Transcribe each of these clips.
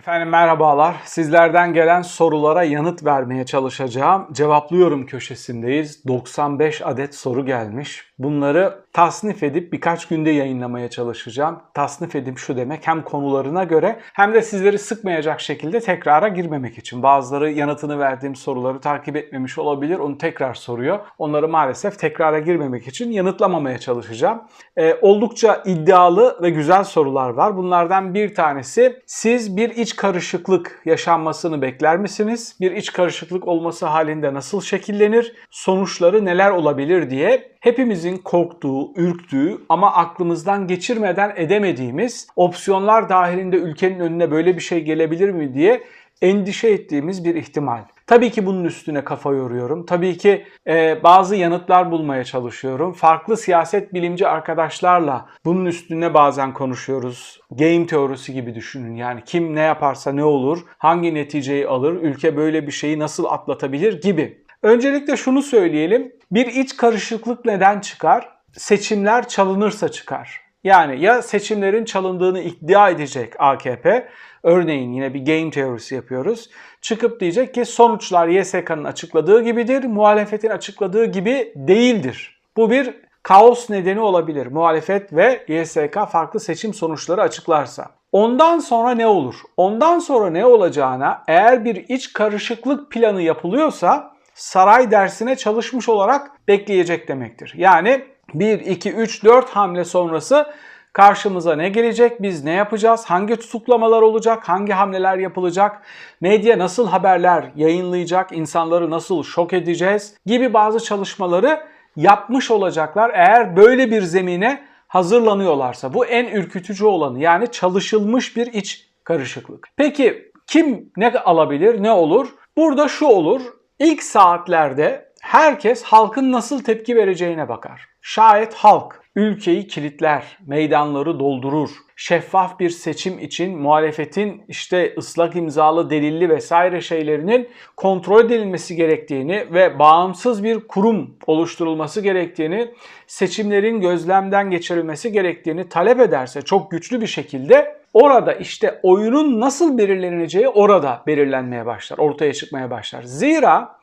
Efendim merhabalar. Sizlerden gelen sorulara yanıt vermeye çalışacağım. Cevaplıyorum köşesindeyiz. 95 adet soru gelmiş. Bunları tasnif edip birkaç günde yayınlamaya çalışacağım. Tasnif edip şu demek hem konularına göre hem de sizleri sıkmayacak şekilde tekrara girmemek için. Bazıları yanıtını verdiğim soruları takip etmemiş olabilir. Onu tekrar soruyor. Onları maalesef tekrara girmemek için yanıtlamamaya çalışacağım. Ee, oldukça iddialı ve güzel sorular var. Bunlardan bir tanesi siz bir iç karışıklık yaşanmasını bekler misiniz? Bir iç karışıklık olması halinde nasıl şekillenir? Sonuçları neler olabilir diye hepimizin korktuğu, ürktüğü ama aklımızdan geçirmeden edemediğimiz opsiyonlar dahilinde ülkenin önüne böyle bir şey gelebilir mi diye endişe ettiğimiz bir ihtimal. Tabii ki bunun üstüne kafa yoruyorum. Tabii ki e, bazı yanıtlar bulmaya çalışıyorum. Farklı siyaset bilimci arkadaşlarla bunun üstüne bazen konuşuyoruz. Game teorisi gibi düşünün. Yani kim ne yaparsa ne olur, hangi neticeyi alır, ülke böyle bir şeyi nasıl atlatabilir gibi. Öncelikle şunu söyleyelim. Bir iç karışıklık neden çıkar? Seçimler çalınırsa çıkar. Yani ya seçimlerin çalındığını iddia edecek AKP, örneğin yine bir game teorisi yapıyoruz. Çıkıp diyecek ki sonuçlar YSK'nın açıkladığı gibidir, muhalefetin açıkladığı gibi değildir. Bu bir kaos nedeni olabilir. Muhalefet ve YSK farklı seçim sonuçları açıklarsa. Ondan sonra ne olur? Ondan sonra ne olacağına eğer bir iç karışıklık planı yapılıyorsa saray dersine çalışmış olarak bekleyecek demektir. Yani 1, 2, 3, 4 hamle sonrası karşımıza ne gelecek, biz ne yapacağız, hangi tutuklamalar olacak, hangi hamleler yapılacak, medya nasıl haberler yayınlayacak, insanları nasıl şok edeceğiz gibi bazı çalışmaları yapmış olacaklar eğer böyle bir zemine hazırlanıyorlarsa. Bu en ürkütücü olanı yani çalışılmış bir iç karışıklık. Peki kim ne alabilir, ne olur? Burada şu olur, İlk saatlerde herkes halkın nasıl tepki vereceğine bakar. Şayet halk ülkeyi kilitler, meydanları doldurur, şeffaf bir seçim için muhalefetin işte ıslak imzalı delilli vesaire şeylerinin kontrol edilmesi gerektiğini ve bağımsız bir kurum oluşturulması gerektiğini, seçimlerin gözlemden geçirilmesi gerektiğini talep ederse çok güçlü bir şekilde Orada işte oyunun nasıl belirleneceği orada belirlenmeye başlar, ortaya çıkmaya başlar. Zira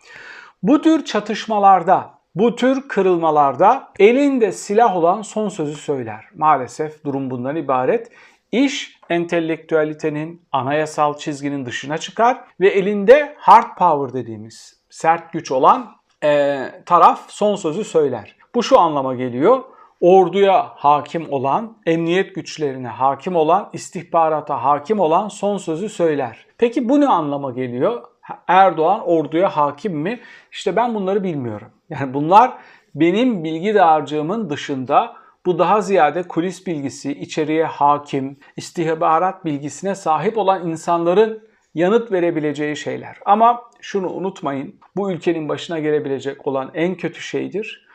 bu tür çatışmalarda, bu tür kırılmalarda elinde silah olan son sözü söyler. Maalesef durum bundan ibaret. İş entelektüelitenin, anayasal çizginin dışına çıkar ve elinde hard power dediğimiz sert güç olan e, taraf son sözü söyler. Bu şu anlama geliyor orduya hakim olan, emniyet güçlerine hakim olan, istihbarata hakim olan son sözü söyler. Peki bu ne anlama geliyor? Erdoğan orduya hakim mi? İşte ben bunları bilmiyorum. Yani bunlar benim bilgi dağarcığımın dışında bu daha ziyade kulis bilgisi, içeriye hakim, istihbarat bilgisine sahip olan insanların yanıt verebileceği şeyler. Ama şunu unutmayın, bu ülkenin başına gelebilecek olan en kötü şeydir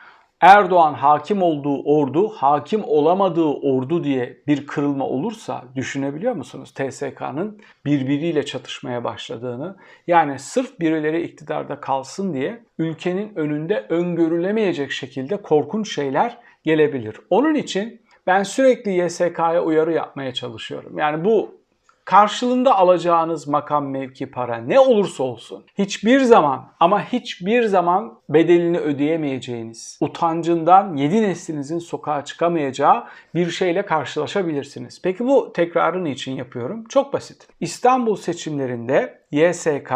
Erdoğan hakim olduğu ordu, hakim olamadığı ordu diye bir kırılma olursa düşünebiliyor musunuz? TSK'nın birbiriyle çatışmaya başladığını. Yani sırf birileri iktidarda kalsın diye ülkenin önünde öngörülemeyecek şekilde korkunç şeyler gelebilir. Onun için ben sürekli YSK'ya uyarı yapmaya çalışıyorum. Yani bu karşılığında alacağınız makam, mevki, para ne olursa olsun hiçbir zaman ama hiçbir zaman bedelini ödeyemeyeceğiniz, utancından yedi neslinizin sokağa çıkamayacağı bir şeyle karşılaşabilirsiniz. Peki bu tekrarını için yapıyorum? Çok basit. İstanbul seçimlerinde YSK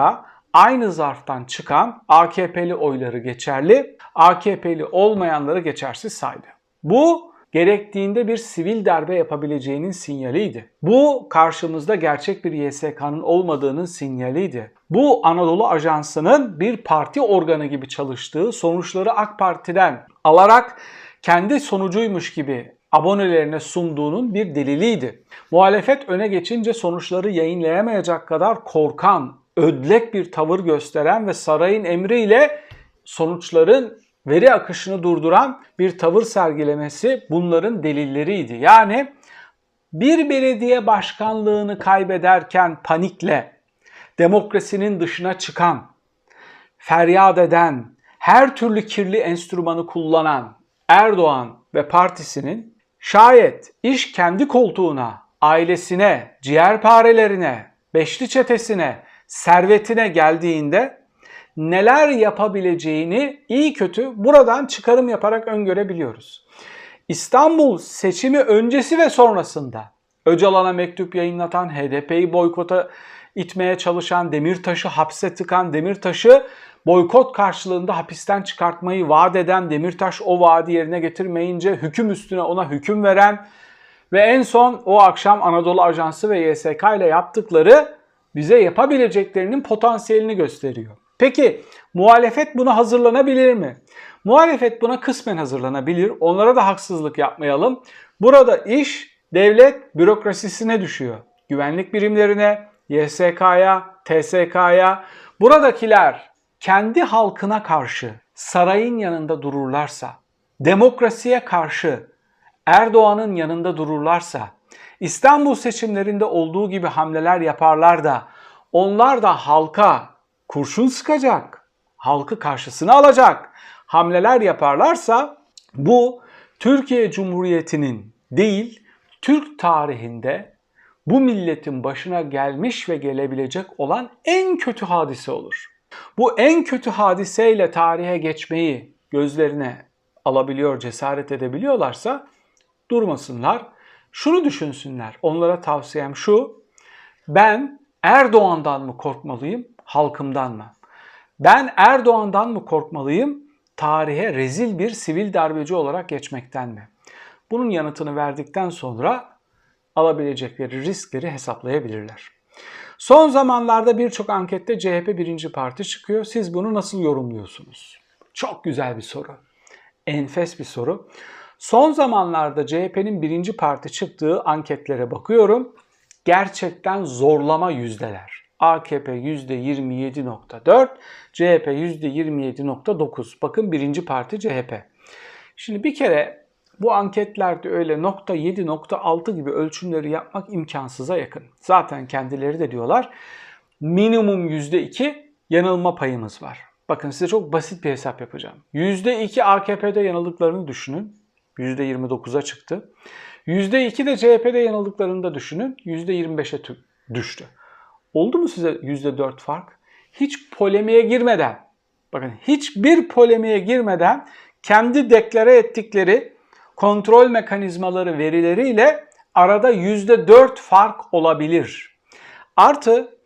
aynı zarftan çıkan AKP'li oyları geçerli, AKP'li olmayanları geçersiz saydı. Bu gerektiğinde bir sivil darbe yapabileceğinin sinyaliydi. Bu karşımızda gerçek bir YSK'nın olmadığının sinyaliydi. Bu Anadolu Ajansı'nın bir parti organı gibi çalıştığı sonuçları AK Parti'den alarak kendi sonucuymuş gibi abonelerine sunduğunun bir deliliydi. Muhalefet öne geçince sonuçları yayınlayamayacak kadar korkan, ödlek bir tavır gösteren ve sarayın emriyle sonuçların veri akışını durduran bir tavır sergilemesi bunların delilleriydi. Yani bir belediye başkanlığını kaybederken panikle demokrasinin dışına çıkan, feryat eden, her türlü kirli enstrümanı kullanan Erdoğan ve partisinin şayet iş kendi koltuğuna, ailesine, ciğerparelerine, beşli çetesine, servetine geldiğinde neler yapabileceğini iyi kötü buradan çıkarım yaparak öngörebiliyoruz. İstanbul seçimi öncesi ve sonrasında Öcalan'a mektup yayınlatan, HDP'yi boykota itmeye çalışan, Demirtaş'ı hapse tıkan, Demirtaş'ı boykot karşılığında hapisten çıkartmayı vaat eden, Demirtaş o vaadi yerine getirmeyince hüküm üstüne ona hüküm veren ve en son o akşam Anadolu Ajansı ve YSK ile yaptıkları bize yapabileceklerinin potansiyelini gösteriyor. Peki muhalefet buna hazırlanabilir mi? Muhalefet buna kısmen hazırlanabilir. Onlara da haksızlık yapmayalım. Burada iş devlet bürokrasisine düşüyor. Güvenlik birimlerine, YSK'ya, TSK'ya buradakiler kendi halkına karşı sarayın yanında dururlarsa, demokrasiye karşı Erdoğan'ın yanında dururlarsa, İstanbul seçimlerinde olduğu gibi hamleler yaparlar da onlar da halka kurşun sıkacak, halkı karşısına alacak hamleler yaparlarsa bu Türkiye Cumhuriyeti'nin değil Türk tarihinde bu milletin başına gelmiş ve gelebilecek olan en kötü hadise olur. Bu en kötü hadiseyle tarihe geçmeyi gözlerine alabiliyor, cesaret edebiliyorlarsa durmasınlar. Şunu düşünsünler. Onlara tavsiyem şu. Ben Erdoğan'dan mı korkmalıyım, halkımdan mı? Ben Erdoğan'dan mı korkmalıyım, tarihe rezil bir sivil darbeci olarak geçmekten mi? Bunun yanıtını verdikten sonra alabilecekleri riskleri hesaplayabilirler. Son zamanlarda birçok ankette CHP birinci parti çıkıyor. Siz bunu nasıl yorumluyorsunuz? Çok güzel bir soru. Enfes bir soru. Son zamanlarda CHP'nin birinci parti çıktığı anketlere bakıyorum. Gerçekten zorlama yüzdeler. AKP %27.4, CHP %27.9. Bakın birinci parti CHP. Şimdi bir kere bu anketlerde öyle nokta 7, nokta 6 gibi ölçümleri yapmak imkansıza yakın. Zaten kendileri de diyorlar minimum %2 yanılma payımız var. Bakın size çok basit bir hesap yapacağım. %2 AKP'de yanıldıklarını düşünün. %29'a çıktı. %2 de CHP'de yanıldıklarını da düşünün. %25'e düştü. Oldu mu size %4 fark? Hiç polemiğe girmeden, bakın hiçbir polemiğe girmeden kendi deklare ettikleri kontrol mekanizmaları verileriyle arada %4 fark olabilir. Artı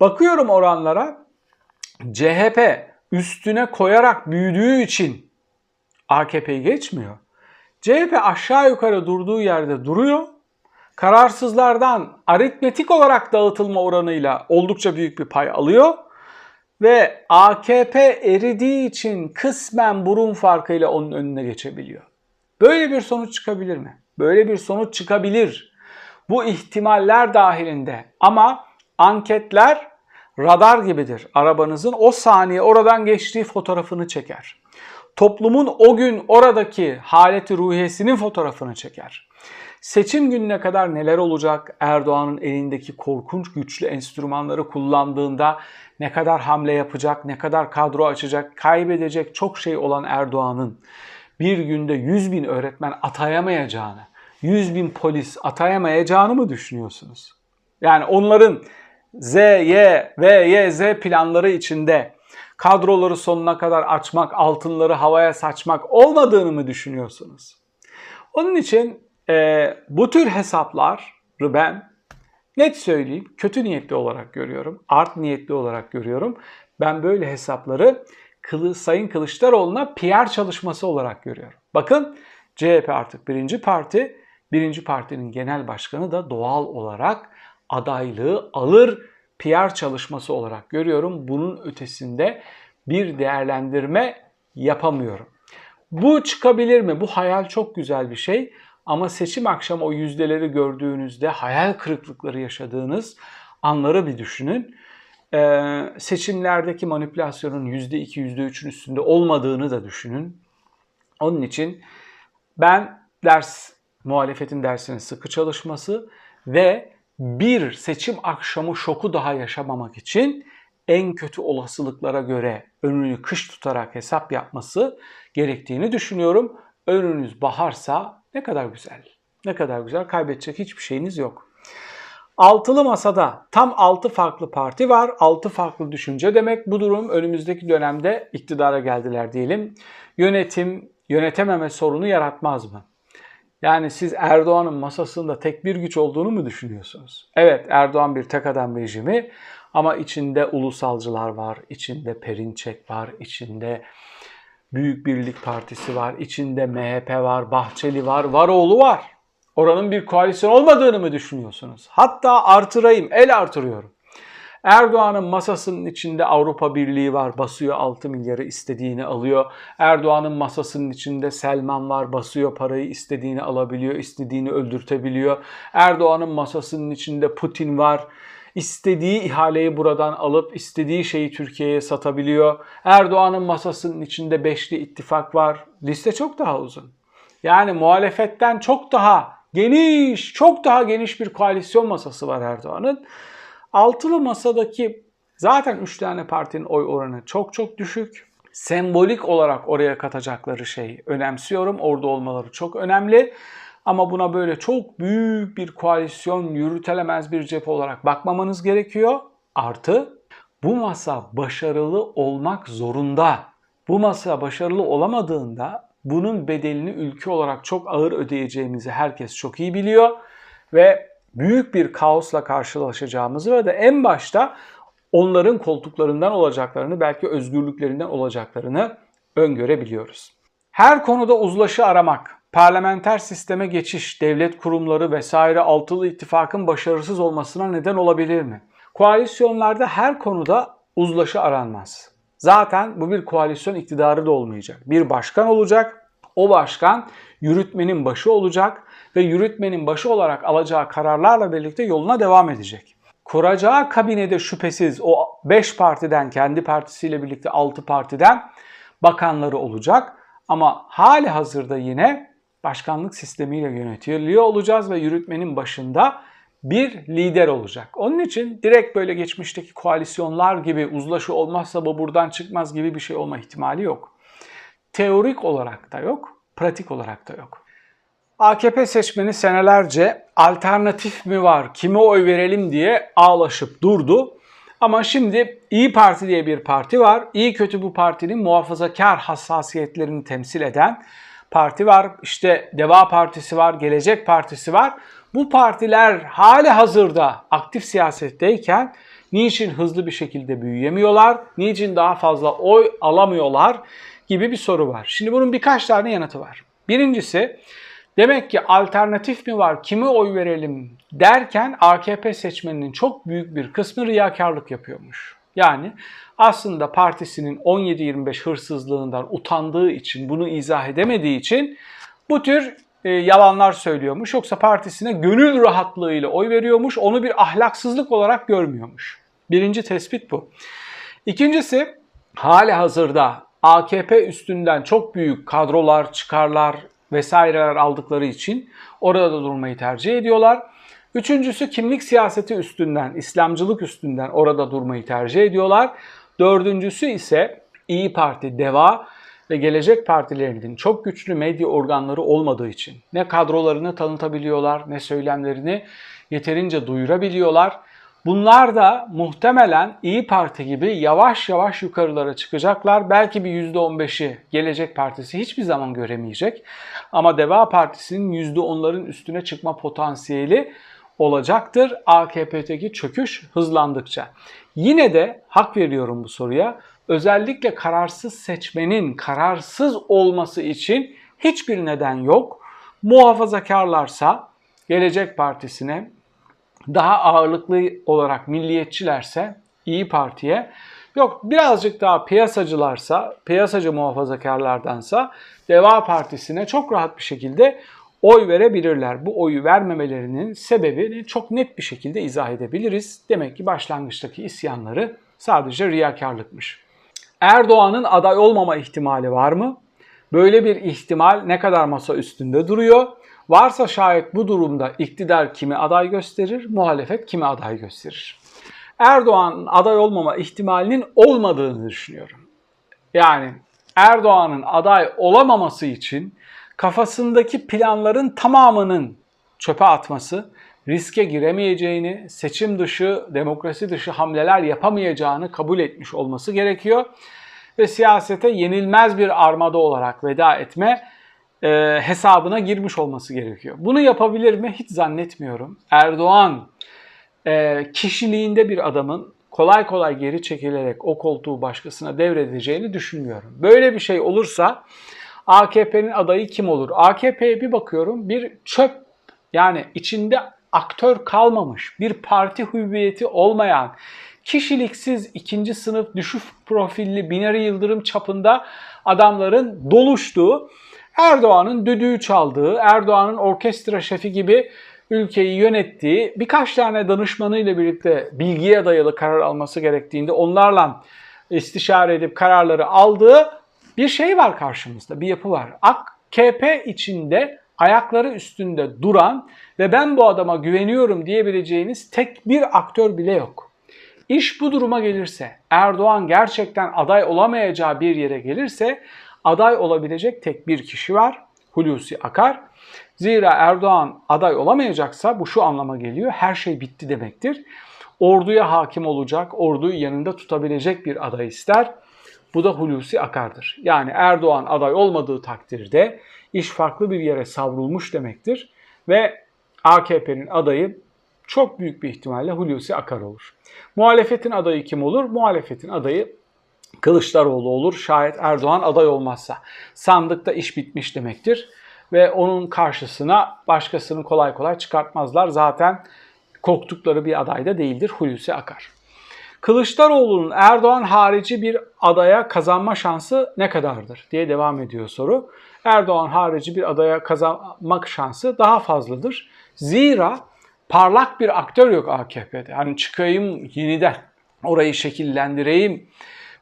bakıyorum oranlara CHP üstüne koyarak büyüdüğü için AKP'yi geçmiyor. CHP aşağı yukarı durduğu yerde duruyor. Kararsızlardan aritmetik olarak dağıtılma oranıyla oldukça büyük bir pay alıyor. Ve AKP eridiği için kısmen burun farkıyla onun önüne geçebiliyor. Böyle bir sonuç çıkabilir mi? Böyle bir sonuç çıkabilir. Bu ihtimaller dahilinde ama anketler radar gibidir. Arabanızın o saniye oradan geçtiği fotoğrafını çeker. Toplumun o gün oradaki haleti ruhiyesinin fotoğrafını çeker. Seçim gününe kadar neler olacak? Erdoğan'ın elindeki korkunç güçlü enstrümanları kullandığında ne kadar hamle yapacak, ne kadar kadro açacak, kaybedecek çok şey olan Erdoğan'ın bir günde 100 bin öğretmen atayamayacağını, 100 bin polis atayamayacağını mı düşünüyorsunuz? Yani onların Z, Y, V, Y, Z planları içinde kadroları sonuna kadar açmak, altınları havaya saçmak olmadığını mı düşünüyorsunuz? Onun için e, bu tür hesapları ben net söyleyeyim kötü niyetli olarak görüyorum, art niyetli olarak görüyorum. Ben böyle hesapları Kılı, Sayın Kılıçdaroğlu'na PR çalışması olarak görüyorum. Bakın CHP artık birinci parti, birinci partinin genel başkanı da doğal olarak adaylığı alır PR çalışması olarak görüyorum. Bunun ötesinde bir değerlendirme yapamıyorum. Bu çıkabilir mi? Bu hayal çok güzel bir şey. Ama seçim akşamı o yüzdeleri gördüğünüzde hayal kırıklıkları yaşadığınız anları bir düşünün e, seçimlerdeki manipülasyonun %2, %3'ün üstünde olmadığını da düşünün. Onun için ben ders, muhalefetin dersinin sıkı çalışması ve bir seçim akşamı şoku daha yaşamamak için en kötü olasılıklara göre önünü kış tutarak hesap yapması gerektiğini düşünüyorum. Önünüz baharsa ne kadar güzel. Ne kadar güzel. Kaybedecek hiçbir şeyiniz yok. Altılı masada tam 6 farklı parti var. 6 farklı düşünce demek. Bu durum önümüzdeki dönemde iktidara geldiler diyelim. Yönetim, yönetememe sorunu yaratmaz mı? Yani siz Erdoğan'ın masasında tek bir güç olduğunu mu düşünüyorsunuz? Evet Erdoğan bir tek adam rejimi ama içinde ulusalcılar var, içinde Perinçek var, içinde Büyük Birlik Partisi var, içinde MHP var, Bahçeli var, Varoğlu var. Oranın bir koalisyon olmadığını mı düşünüyorsunuz? Hatta artırayım, el artırıyorum. Erdoğan'ın masasının içinde Avrupa Birliği var, basıyor 6 milyarı istediğini alıyor. Erdoğan'ın masasının içinde Selman var, basıyor parayı istediğini alabiliyor, istediğini öldürtebiliyor. Erdoğan'ın masasının içinde Putin var, istediği ihaleyi buradan alıp istediği şeyi Türkiye'ye satabiliyor. Erdoğan'ın masasının içinde Beşli ittifak var. Liste çok daha uzun. Yani muhalefetten çok daha geniş, çok daha geniş bir koalisyon masası var Erdoğan'ın. Altılı masadaki zaten 3 tane partinin oy oranı çok çok düşük. Sembolik olarak oraya katacakları şey önemsiyorum. Orada olmaları çok önemli. Ama buna böyle çok büyük bir koalisyon yürütelemez bir cephe olarak bakmamanız gerekiyor. Artı bu masa başarılı olmak zorunda. Bu masa başarılı olamadığında bunun bedelini ülke olarak çok ağır ödeyeceğimizi herkes çok iyi biliyor ve büyük bir kaosla karşılaşacağımızı ve de en başta onların koltuklarından olacaklarını belki özgürlüklerinden olacaklarını öngörebiliyoruz. Her konuda uzlaşı aramak, parlamenter sisteme geçiş, devlet kurumları vesaire altılı ittifakın başarısız olmasına neden olabilir mi? Koalisyonlarda her konuda uzlaşı aranmaz. Zaten bu bir koalisyon iktidarı da olmayacak. Bir başkan olacak. O başkan yürütmenin başı olacak ve yürütmenin başı olarak alacağı kararlarla birlikte yoluna devam edecek. Kuracağı kabinede şüphesiz o 5 partiden, kendi partisiyle birlikte 6 partiden bakanları olacak. Ama hali hazırda yine başkanlık sistemiyle yönetiliyor olacağız ve yürütmenin başında bir lider olacak. Onun için direkt böyle geçmişteki koalisyonlar gibi uzlaşı olmazsa bu buradan çıkmaz gibi bir şey olma ihtimali yok. Teorik olarak da yok, pratik olarak da yok. AKP seçmeni senelerce alternatif mi var, kime oy verelim diye ağlaşıp durdu. Ama şimdi İyi Parti diye bir parti var. İyi kötü bu partinin muhafazakar hassasiyetlerini temsil eden parti var. İşte Deva Partisi var, Gelecek Partisi var. Bu partiler hali hazırda aktif siyasetteyken niçin hızlı bir şekilde büyüyemiyorlar? Niçin daha fazla oy alamıyorlar? gibi bir soru var. Şimdi bunun birkaç tane yanıtı var. Birincisi demek ki alternatif mi var, kime oy verelim derken AKP seçmeninin çok büyük bir kısmı riyakarlık yapıyormuş. Yani aslında partisinin 17-25 hırsızlığından utandığı için, bunu izah edemediği için bu tür e, yalanlar söylüyormuş. Yoksa partisine gönül rahatlığıyla oy veriyormuş, onu bir ahlaksızlık olarak görmüyormuş. Birinci tespit bu. İkincisi hali hazırda AKP üstünden çok büyük kadrolar, çıkarlar vesaireler aldıkları için orada da durmayı tercih ediyorlar. Üçüncüsü kimlik siyaseti üstünden, İslamcılık üstünden orada durmayı tercih ediyorlar. Dördüncüsü ise İyi Parti, DEVA ve Gelecek Partilerinin çok güçlü medya organları olmadığı için ne kadrolarını tanıtabiliyorlar ne söylemlerini yeterince duyurabiliyorlar. Bunlar da muhtemelen İyi Parti gibi yavaş yavaş yukarılara çıkacaklar. Belki bir %15'i Gelecek Partisi hiçbir zaman göremeyecek. Ama Deva Partisi'nin %10'ların üstüne çıkma potansiyeli olacaktır AKP'deki çöküş hızlandıkça. Yine de hak veriyorum bu soruya. Özellikle kararsız seçmenin kararsız olması için hiçbir neden yok. Muhafazakarlarsa Gelecek Partisi'ne daha ağırlıklı olarak milliyetçilerse İyi Parti'ye yok birazcık daha piyasacılarsa, piyasacı muhafazakarlardansa Deva Partisi'ne çok rahat bir şekilde oy verebilirler. Bu oyu vermemelerinin sebebini çok net bir şekilde izah edebiliriz. Demek ki başlangıçtaki isyanları sadece riyakarlıkmış. Erdoğan'ın aday olmama ihtimali var mı? Böyle bir ihtimal ne kadar masa üstünde duruyor? Varsa şayet bu durumda iktidar kimi aday gösterir, muhalefet kimi aday gösterir. Erdoğan'ın aday olmama ihtimalinin olmadığını düşünüyorum. Yani Erdoğan'ın aday olamaması için kafasındaki planların tamamının çöpe atması riske giremeyeceğini, seçim dışı, demokrasi dışı hamleler yapamayacağını kabul etmiş olması gerekiyor. Ve siyasete yenilmez bir armada olarak veda etme e, hesabına girmiş olması gerekiyor. Bunu yapabilir mi? Hiç zannetmiyorum. Erdoğan e, kişiliğinde bir adamın kolay kolay geri çekilerek o koltuğu başkasına devredeceğini düşünmüyorum. Böyle bir şey olursa AKP'nin adayı kim olur? AKP'ye bir bakıyorum bir çöp yani içinde aktör kalmamış, bir parti hüviyeti olmayan, kişiliksiz ikinci sınıf düşük profilli Binali Yıldırım çapında adamların doluştuğu, Erdoğan'ın düdüğü çaldığı, Erdoğan'ın orkestra şefi gibi ülkeyi yönettiği, birkaç tane danışmanıyla birlikte bilgiye dayalı karar alması gerektiğinde onlarla istişare edip kararları aldığı bir şey var karşımızda, bir yapı var. AKP içinde ayakları üstünde duran ve ben bu adama güveniyorum diyebileceğiniz tek bir aktör bile yok. İş bu duruma gelirse, Erdoğan gerçekten aday olamayacağı bir yere gelirse aday olabilecek tek bir kişi var. Hulusi Akar. Zira Erdoğan aday olamayacaksa bu şu anlama geliyor. Her şey bitti demektir. Orduya hakim olacak, orduyu yanında tutabilecek bir aday ister. Bu da Hulusi Akar'dır. Yani Erdoğan aday olmadığı takdirde iş farklı bir yere savrulmuş demektir. Ve AKP'nin adayı çok büyük bir ihtimalle Hulusi Akar olur. Muhalefetin adayı kim olur? Muhalefetin adayı Kılıçdaroğlu olur şayet Erdoğan aday olmazsa. Sandıkta iş bitmiş demektir ve onun karşısına başkasını kolay kolay çıkartmazlar. Zaten korktukları bir aday da değildir Hulusi Akar. Kılıçdaroğlu'nun Erdoğan harici bir adaya kazanma şansı ne kadardır diye devam ediyor soru. Erdoğan harici bir adaya kazanmak şansı daha fazladır. Zira parlak bir aktör yok AKP'de. Hani çıkayım yeniden orayı şekillendireyim,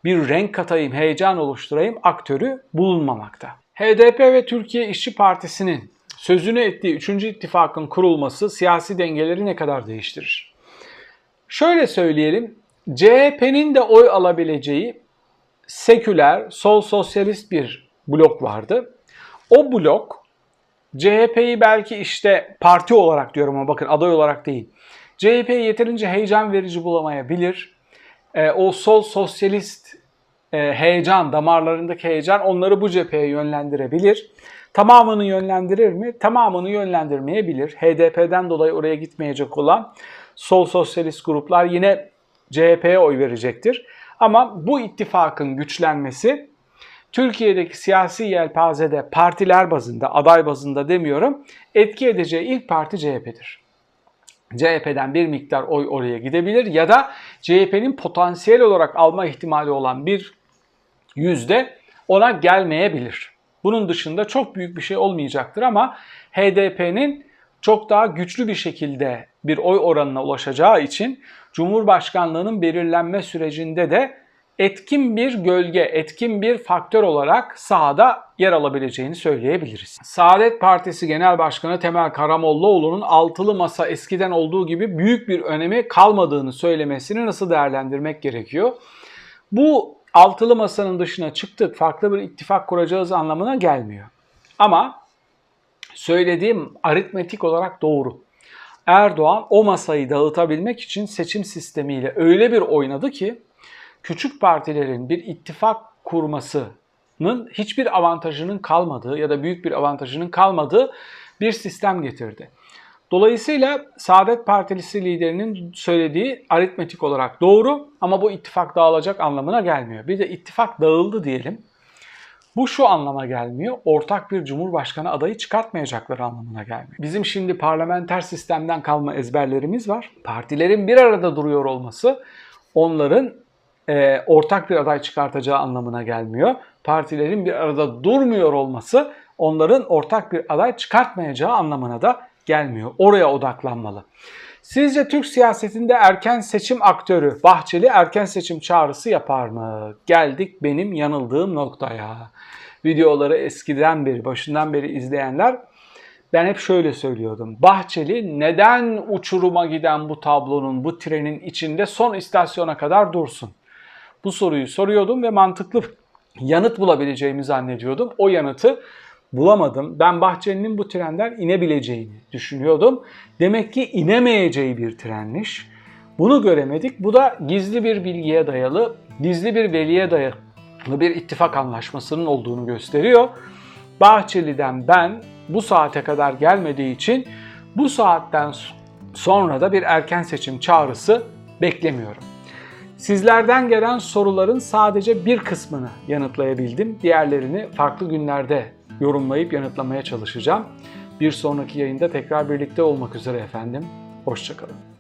bir renk katayım, heyecan oluşturayım aktörü bulunmamakta. HDP ve Türkiye İşçi Partisi'nin sözünü ettiği 3. ittifakın kurulması siyasi dengeleri ne kadar değiştirir? Şöyle söyleyelim, CHP'nin de oy alabileceği seküler, sol sosyalist bir blok vardı. O blok CHP'yi belki işte parti olarak diyorum ama bakın aday olarak değil. CHP'yi yeterince heyecan verici bulamayabilir. E, o sol sosyalist e, heyecan, damarlarındaki heyecan onları bu cepheye yönlendirebilir. Tamamını yönlendirir mi? Tamamını yönlendirmeyebilir. HDP'den dolayı oraya gitmeyecek olan sol sosyalist gruplar yine CHP'ye oy verecektir. Ama bu ittifakın güçlenmesi Türkiye'deki siyasi yelpazede partiler bazında, aday bazında demiyorum, etki edeceği ilk parti CHP'dir. CHP'den bir miktar oy oraya gidebilir ya da CHP'nin potansiyel olarak alma ihtimali olan bir yüzde ona gelmeyebilir. Bunun dışında çok büyük bir şey olmayacaktır ama HDP'nin çok daha güçlü bir şekilde bir oy oranına ulaşacağı için Cumhurbaşkanlığının belirlenme sürecinde de etkin bir gölge, etkin bir faktör olarak sahada yer alabileceğini söyleyebiliriz. Saadet Partisi Genel Başkanı Temel Karamollaoğlu'nun altılı masa eskiden olduğu gibi büyük bir önemi kalmadığını söylemesini nasıl değerlendirmek gerekiyor? Bu altılı masanın dışına çıktık, farklı bir ittifak kuracağız anlamına gelmiyor. Ama söylediğim aritmetik olarak doğru. Erdoğan o masayı dağıtabilmek için seçim sistemiyle öyle bir oynadı ki küçük partilerin bir ittifak kurmasının hiçbir avantajının kalmadığı ya da büyük bir avantajının kalmadığı bir sistem getirdi. Dolayısıyla Saadet Partisi liderinin söylediği aritmetik olarak doğru ama bu ittifak dağılacak anlamına gelmiyor. Bir de ittifak dağıldı diyelim. Bu şu anlama gelmiyor. Ortak bir cumhurbaşkanı adayı çıkartmayacakları anlamına gelmiyor. Bizim şimdi parlamenter sistemden kalma ezberlerimiz var. Partilerin bir arada duruyor olması onların e, ortak bir aday çıkartacağı anlamına gelmiyor. Partilerin bir arada durmuyor olması onların ortak bir aday çıkartmayacağı anlamına da gelmiyor. Oraya odaklanmalı. Sizce Türk siyasetinde erken seçim aktörü Bahçeli erken seçim çağrısı yapar mı? Geldik benim yanıldığım noktaya. Videoları eskiden beri, başından beri izleyenler ben hep şöyle söylüyordum. Bahçeli neden uçuruma giden bu tablonun, bu trenin içinde son istasyona kadar dursun? Bu soruyu soruyordum ve mantıklı yanıt bulabileceğimi zannediyordum. O yanıtı bulamadım. Ben Bahçeli'nin bu trenden inebileceğini düşünüyordum. Demek ki inemeyeceği bir trenmiş. Bunu göremedik. Bu da gizli bir bilgiye dayalı, gizli bir veliye dayalı bir ittifak anlaşmasının olduğunu gösteriyor. Bahçeli'den ben bu saate kadar gelmediği için bu saatten sonra da bir erken seçim çağrısı beklemiyorum. Sizlerden gelen soruların sadece bir kısmını yanıtlayabildim. Diğerlerini farklı günlerde yorumlayıp yanıtlamaya çalışacağım. Bir sonraki yayında tekrar birlikte olmak üzere efendim. Hoşçakalın.